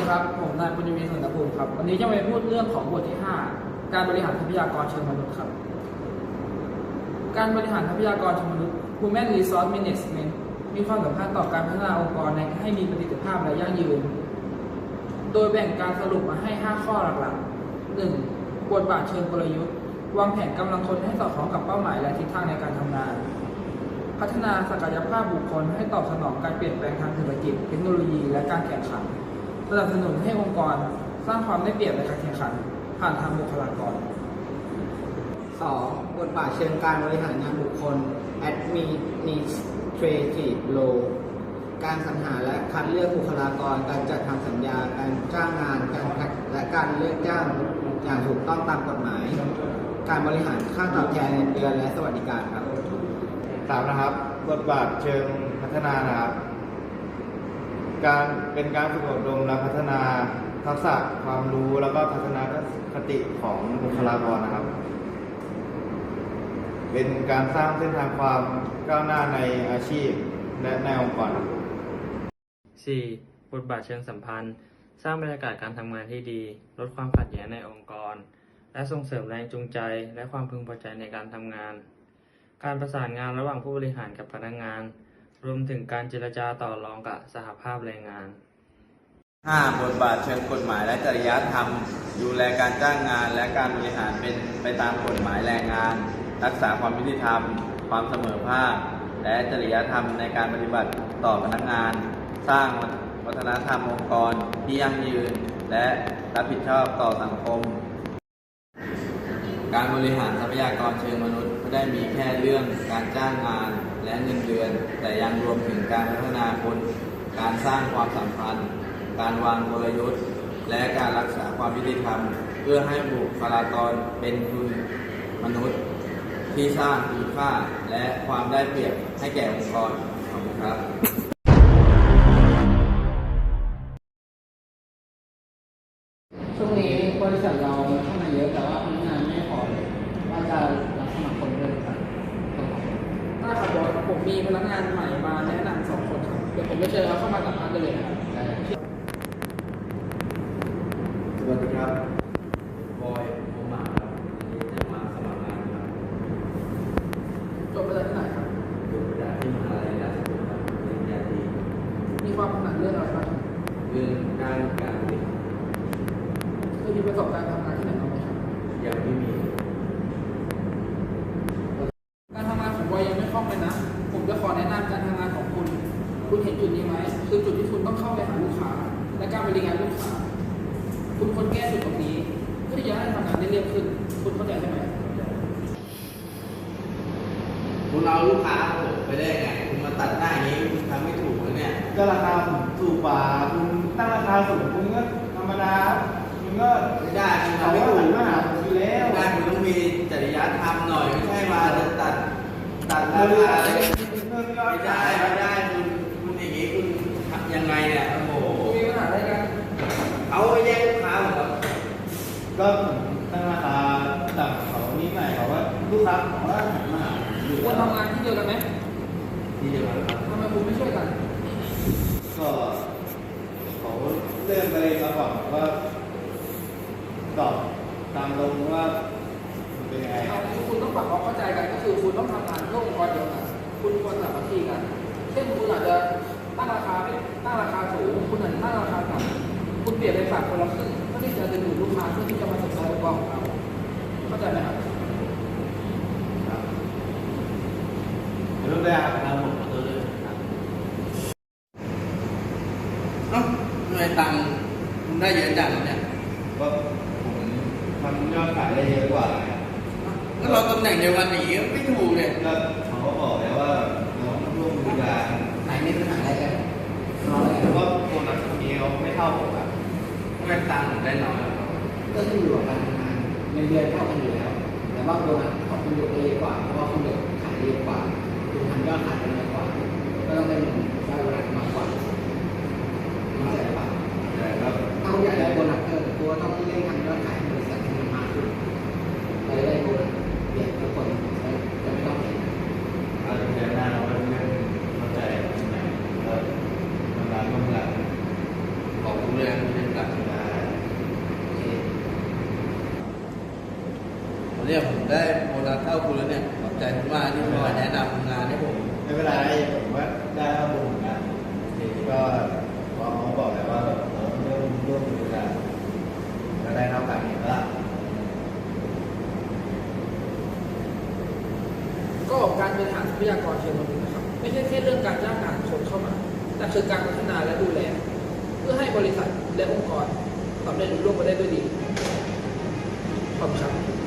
ดีครับ ผมนายปุญญวีสุนทรภูมิครับ วันนี้จะมาพูดเรื่องของบทที่ 5 การบริหารทรัพยากรเชิงมนุษย์ครับ การบริหารทรัพยากรเชิงมนุษย์ Human Resource Management มีความสำคัญต่อการพัฒนาองค์กรในให้มีประสิทธิภาพและยั่งยืน โดยแบ่งการสรุปมาให้ 5 ข้อหลักๆ 1. บทบาทเชิงกลยุทธ์ วางแผนกำลังคนให้สอดคล้องกับเป้าหมายและทิศทางในการทำงาน พัฒนาศักยภาพบุคคลให้ตอบสนองการเปลี่ยนแปลงทางเศรษฐกิจ เทคโนโลยี และการแข่งขัน สนับสนุนให้องค์กรสร้างความได้เปรียบในการแข่งขัน ผ่านทางบุคลากร 2. บทบาทเชิงการบริหารงานบุคคล administrative role การสรรหาและคัดเลือกบุคลากร การจัดทำสัญญา การจ้างงาน การและการเลือกจ้างอย่างถูกต้องตามกฎหมาย การบริหารค่าตอบแทนเงินเดือนและสวัสดิการครับสามนะครับ บทบาทเชิงพัฒนานะครับ การเป็นการฝึกอบรมและพัฒนาทักษะความรู้แล้วก็ทัศนคติของบุคลากรนะครับ เป็นการสร้างเส้นทางความก้าวหน้าในอาชีพและในองค์กร 4. บทบาทเชิงสัมพันธ์ สร้างบรรยากาศการทำงานที่ดี ลดความขัดแย้งในองค์กร และส่งเสริมแรงจูงใจ และความพึงพอใจในการทำงาน การประสานงานระหว่างผู้บริหารกับพนักงาน รวมถึงการเจรจาต่อรองกับสหภาพแรงงาน 5. บทบาทเชิงกฎหมายและจริยธรรม ดูแลการจ้างงานและการบริหารเป็นไปตามกฎหมายแรงงาน รักษาความยุติธรรม ความเสมอภาค และจริยธรรมในการปฏิบัติต่อพนักงาน สร้างวัฒนธรรมองค์กรที่ยั่งยืน และรับผิดชอบต่อสังคม การบริหารทรัพยากรเชิงมนุษย์ไม่ได้มีแค่เรื่องการจ้างงาน และเงินเดือน แต่ยังรวมถึงการพัฒนาคน การสร้างความสัมพันธ์ การวางกลยุทธ์ และการรักษาความยุติธรรม เพื่อให้บุคลากรเป็นคุณมนุษย์ ที่สร้างคุณค่าและความได้เปรียบให้แก่องค์กรขอบคุณครับช่วงนี้บริษัทเราเข้ามาเยอะแต่ว่าพนักงานไม่พอเลยว่าจะรับสมัครคน เพิ่มครับได้ครับบอสผมมีพนักงานใหม่มาแนะนำสองคนครับเดี๋ยวผมไปเจอเขาเข้ามาสัมภาษณ์กันเลยนะครับสวัสดีครับบอยผมหมาครับวันนี้จะมาสมัครงานครับจบมาจากที่ไหนครับอยู่จากที่มหาลัยราชภัฏครับปริญญาตรีมีความถนัดเรื่องอะไรบ้างเรื่องการการบริหารเคยมีประสบการณ์ทำงานที่ไหนบ้ บริการลูกค้าคุณควรแก้จุดตรงนี้เพื่อที่จะให้ทำงานได้เรียบขึ้น คุณเข้าใจใช่ไหมคุณเอาลูกค้าผมไปได้ไง คุณมาตัดหน้าอย่างนี้คุณทำไม่ถูกนะเนี่ยก็ราคาผมถูกกว่าคุณตั้งราคาสูงคุณก็ธรรมดาคุณก็ไม่ได้คุณเขาทำไม่ก็ถูหักนมาหาผมอยู่แล้วไม่ได้คุณต้องมีจริยธรรมหน่อยไม่ใช่มาจะตัดตัดราคาเลยไม่ได้ไม่ได้คุณคุณอย่างนี้คุณทำยังไงเนี่ยโอ้โห คุณมีปัญหาอะไรกัน เขาไปแย่งลูกค้าผมครับก็ผมตั้งราคาต่ำเขานิดหน่อยเขาว่าลูกค้าเขาก็หันมาหาผมอยู่ควรแล้วทำงานที่เดียวกันไหมที่เดียวกันครับทำไมคุณไม่ช่วยกัน ก็เขาเริ่มไปมาก่อนว่าตอบตามตรงว่ามันเป็นยังไงเอาที่คุณต้องปรับความเข้าใจกันก็คือคุณต้องทำงานร่วมองค์กรเดียวกันคุณควรสามัคคีกัน เช่นคุณอาจจะตั้งราคาไม่ตั้งราคาสูง คุณอาจจะตั้งราคาต่ำคุณ เปลี่ยนไปฝากคนละครึ่งเพื่อที่จะดึงดูดลูกค้าเพื่อที่จะมาสนใจองค์กรของเราเข้าใจไหมครับรูปแบบนะผมเออครับเอ้าทำไมตังค์คุณได้เยอะจังเนี่ยก็ผมทำยอดขายได้เยอะกว่าไงแล้วเราตำแหน่งเดียวกันอย่างนี้ไม่ถูกเลยก็เขาก็บอกแล้วว่าเราต้องร่วมมือกัน ไหนมีปัญหาอะไรกัน เพราะว่าโบนัสคนนี้เขาไม่เท่าผมอะ ทำไมตังค์ผมได้น้อยกว่าเขาก็ขึ้นอยู่กับการทำงานเงินเดือนเท่ากันอยู่แล้ว แต่ว่าโบนัสของคุณเดือนเยอะกว่าเพราะว่าคุณเดือนขายเยอะกว่าคุณทำยอดขายได้เยอะกว่า ก็ต้องได้เงินได้โบนัสมากกว่าเข้าใจปะแต่ครับถ้าคุณอยากได้โบนัสเพิ่มตัวต้องเร่งทำยอดขายบริษัทให้มันมากขึ้นเราจะได้โบนัสเปลี่ยนทุกคนจะไม่ต้องเห็น อาจจะเดือนหน้าเราก็เริ่มเข้าใจตรงไหนแล้วทำงานร่วมกัน ขอบคุณเลยที่เป็นใจ เนี่ยผมได้โบนัสเท่าคุณแล้วเนี่ยขอบใจคุณมากที่มาแนะนำงานให้ผมไม่เป็นไรผมว่าได้ข้อมูลเหมือนกันก็พอเขาบอกแล้วว่าเราต้องร่วมร่วมมือกันก็ได้เท่ากันเห็นปะล่ะก็การบริหารทรัพยากรเชิงมนุษย์นะครับ ไม่ใช่แค่เรื่องการจ้างงานคนเข้ามา แต่คือการพัฒนาและดูแล เพื่อให้บริษัทและองค์กรสำเร็จรุ่งเรืองไปได้ด้วยดีขอบคุณครับ